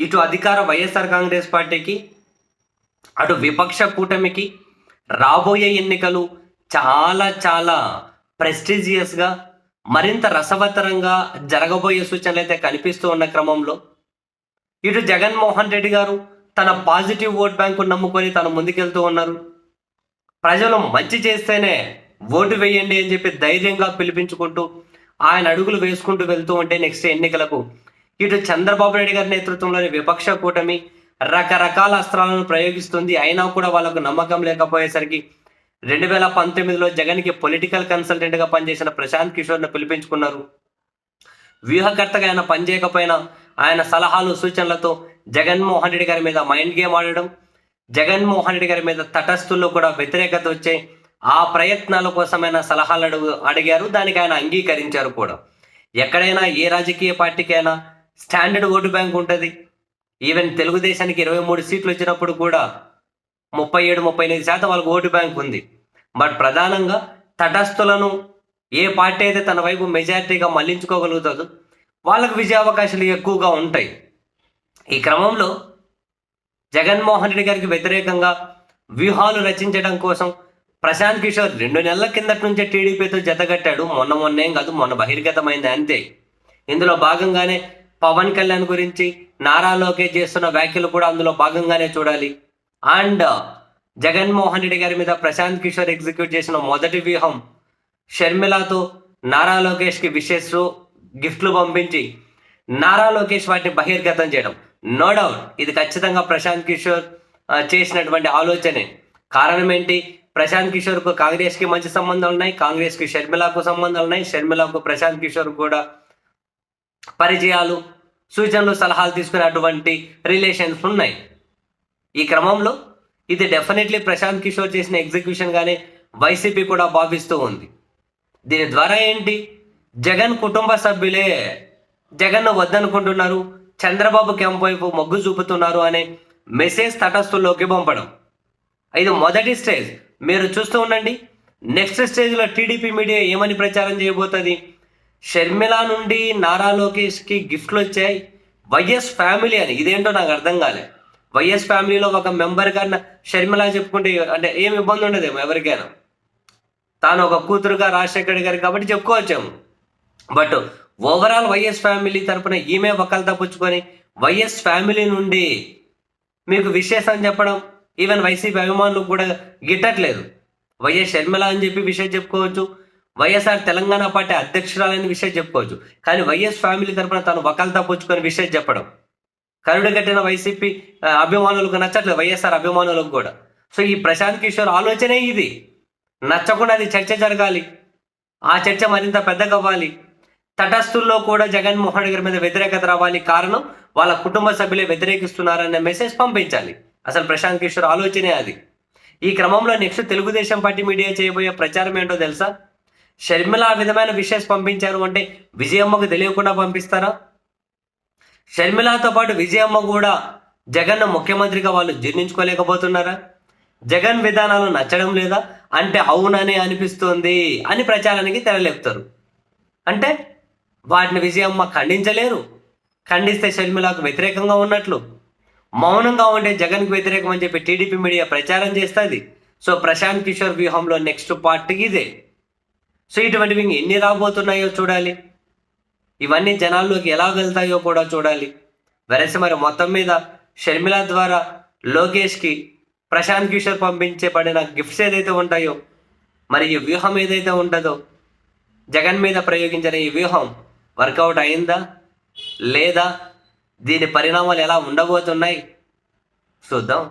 ఇటు అధికార వైఎస్ఆర్ కాంగ్రెస్ పార్టీకి అటు విపక్ష కూటమికి రాబోయే ఎన్నికలు చాలా చాలా ప్రెస్టీజియస్గా మరింత రసవత్తరంగా జరగబోయే సూచనలు అయితే కనిపిస్తూ ఉన్న క్రమంలో ఇటు జగన్మోహన్ రెడ్డి గారు తన పాజిటివ్ ఓట్ బ్యాంకు నమ్ముకొని తను ముందుకెళ్తూ ఉన్నారు. ప్రజలు మంచి చేస్తేనే ఓటు వేయండి అని చెప్పి ధైర్యంగా పిలిపించుకుంటూ ఆయన అడుగులు వేసుకుంటూ వెళ్తూ ఉంటే నెక్స్ట్ ఎన్నికలకు ఇటు చంద్రబాబు నాయుడు గారి నేతృత్వంలోని విపక్ష కూటమి రకరకాల అస్త్రాలను ప్రయోగిస్తుంది. అయినా కూడా వాళ్ళకు నమ్మకం లేకపోయేసరికి రెండు వేల పంతొమ్మిదిలో జగన్కి పొలిటికల్ కన్సల్టెంట్గా పనిచేసిన ప్రశాంత్ కిషోర్ను పిలిపించుకున్నారు. వ్యూహకర్తగా ఆయన పనిచేయకపోయినా ఆయన సలహాలు సూచనలతో జగన్మోహన్ రెడ్డి గారి మీద మైండ్ గేమ్ ఆడడం జగన్మోహన్ రెడ్డి గారి మీద తటస్థుల్లో కూడా వ్యతిరేకత వచ్చే ఆ ప్రయత్నాల కోసమైన సలహాలు అడుగు అడిగారు. దానికి ఆయన అంగీకరించారు కూడా. ఎక్కడైనా ఏ రాజకీయ పార్టీకైనా స్టాండర్డ్ ఓటు బ్యాంక్ ఉంటుంది. ఈవెన్ తెలుగుదేశానికి ఇరవై మూడు సీట్లు వచ్చినప్పుడు కూడా ముప్పై ఏడు ముప్పై ఎనిమిది శాతం వాళ్ళకి ఓటు బ్యాంక్ ఉంది. బట్ ప్రధానంగా తటస్థులను ఏ పార్టీ అయితే తన వైపు మెజారిటీగా మళ్ళించుకోగలుగుతుందో వాళ్ళకు విజయ అవకాశాలు ఎక్కువగా ఉంటాయి. ఈ క్రమంలో జగన్మోహన్ రెడ్డి గారికి వ్యతిరేకంగా వ్యూహాలు రచించడం కోసం ప్రశాంత్ కిషోర్ రెండు నెలల కిందటి నుంచే టీడీపీతో జతగట్టాడు మొన్న మొన్నేం కాదు మొన్న బహిర్గతమైంది అంతే. ఇందులో భాగంగానే పవన్ కళ్యాణ్ గురించి నారా లోకేష్ చేస్తున్న వ్యాఖ్యలు కూడా అందులో భాగంగానే చూడాలి. అండ్ జగన్మోహన్ రెడ్డి గారి మీద ప్రశాంత్ కిషోర్ ఎగ్జిక్యూట్ చేసిన మొదటి వ్యూహం షర్మిలతో నారా లోకేష్కి విషెస్ గిఫ్ట్లు పంపించి నారా లోకేష్ వాటిని బహిర్గతం చేయడం. నో డౌట్ ఇది ఖచ్చితంగా ప్రశాంత్ కిషోర్ చేసినటువంటి ఆలోచనే. కారణం ఏంటి? ప్రశాంత్ కిషోర్కు కాంగ్రెస్కి మంచి సంబంధాలు ఉన్నాయి కాంగ్రెస్కి షర్మిలకు సంబంధాలు ఉన్నాయి షర్మిలాకు ప్రశాంత్ కిషోర్ కూడా పరిచయాలు సూచనలు సలహాలు తీసుకునేటువంటి రిలేషన్స్ ఉన్నాయి. ఈ క్రమంలో ఇది డెఫినెట్లీ ప్రశాంత్ కిషోర్ చేసిన ఎగ్జిక్యూషన్గానే వైసీపీ కూడా భావిస్తూ ఉంది. దీని ద్వారా ఏంటి? జగన్ కుటుంబ సభ్యులే జగన్ను వద్దనుకుంటున్నారు చంద్రబాబు క్యాంప్ వైపు మొగ్గు చూపుతున్నారు అనే మెసేజ్ తటస్థుల్లోకి పంపడం. ఇది మొదటి స్టేజ్. మీరు చూస్తూ ఉండండి. నెక్స్ట్ స్టేజ్లో టీడీపీ మీడియా ఏమని ప్రచారం చేయబోతుంది? షర్మిల నుండి నారా లోకేష్కి గిఫ్ట్లు వచ్చాయి వైఎస్ ఫ్యామిలీ అని ఇదేంటో నాకు అర్థం కాలే. వైఎస్ ఫ్యామిలీలో ఒక మెంబర్ కన్నా షర్మిల చెప్పుకుంటే అంటే ఏం ఇబ్బంది ఉండదేమో ఎవరికైనా. తాను ఒక కూతురుగా రాజశేఖర్ గారు కాబట్టి చెప్పుకోవచ్చాము. బట్ ఓవరాల్ వైఎస్ ఫ్యామిలీ తరపున ఈమె ఒకళ్ళు తప్పించుకొని వైఎస్ ఫ్యామిలీ నుండి మీకు విశేషం చెప్పడం ఈవెన్ వైసీపీ అభిమానులు కూడా గిట్టట్లేదు. వైఎస్ షర్మిల అని చెప్పి విషయం చెప్పుకోవచ్చు. వైఎస్ఆర్ తెలంగాణ పార్టీ అధ్యక్షురాలని విషయం చెప్పుకోవచ్చు. కానీ వైఎస్ ఫ్యామిలీ తరఫున తను ఒకళ్ళతో తప్పించుకునే విషయం చెప్పడం. కరుడు కట్టిన వైసీపీ అభిమానులకు నచ్చట్లేదు వైఎస్ఆర్ అభిమానులకు కూడా. సో ఈ ప్రశాంత్ కిషోర్ ఆలోచనే ఇది. నచ్చకుండా అది చర్చ జరగాలి. ఆ చర్చ మరింత పెద్దగా అవ్వాలి తటస్థుల్లో కూడా జగన్మోహన్ రెడ్డి గారి మీద వ్యతిరేకత రావాలి. కారణం వాళ్ళ కుటుంబ సభ్యులే వ్యతిరేకిస్తున్నారనే మెసేజ్ పంపించాలి. అసలు ప్రశాంత్ కిషోర్ ఆలోచనే అది. ఈ క్రమంలో నెక్స్ట్ తెలుగుదేశం పార్టీ మీడియా చేయబోయే ప్రచారం ఏంటో తెలుసా? షర్మిల ఆ విధమైన విషయస్ పంపించారు అంటే విజయమ్మకు తెలియకుండా పంపిస్తారా? షర్మిలతో పాటు విజయమ్మ కూడా జగన్ ముఖ్యమంత్రిగా వాళ్ళు జీర్ణించుకోలేకపోతున్నారా? జగన్ విధానాలు నచ్చడం లేదా? అంటే అవునని అనిపిస్తుంది అని ప్రచారానికి తెరలేపుతారు. అంటే వాటిని విజయమ్మ ఖండించలేరు. ఖండిస్తే షర్మిలకు వ్యతిరేకంగా ఉన్నట్లు. మౌనంగా ఉండే జగన్కి వ్యతిరేకం అని చెప్పి టీడీపీ మీడియా ప్రచారం చేస్తుంది. సో ప్రశాంత్ కిషోర్ వ్యూహంలో నెక్స్ట్ పార్ట్ ఇదే. సో ఇటువంటివి ఎన్ని రాబోతున్నాయో చూడాలి. ఇవన్నీ జనాల్లోకి ఎలా వెళ్తాయో కూడా చూడాలి. వెరసి మరి మొత్తం మీద షర్మిల ద్వారా లోకేష్కి ప్రశాంత్ కిషోర్ పంపించబడిన గిఫ్ట్స్ ఏదైతే ఉంటాయో మరి ఈ వ్యూహం ఏదైతే ఉంటుందో జగన్ మీద ప్రయోగించిన ఈ వ్యూహం వర్కౌట్ అయిందా? లేదా? దీని పరిణామాలు ఎలా ఉండబోతున్నాయి? చూద్దాం.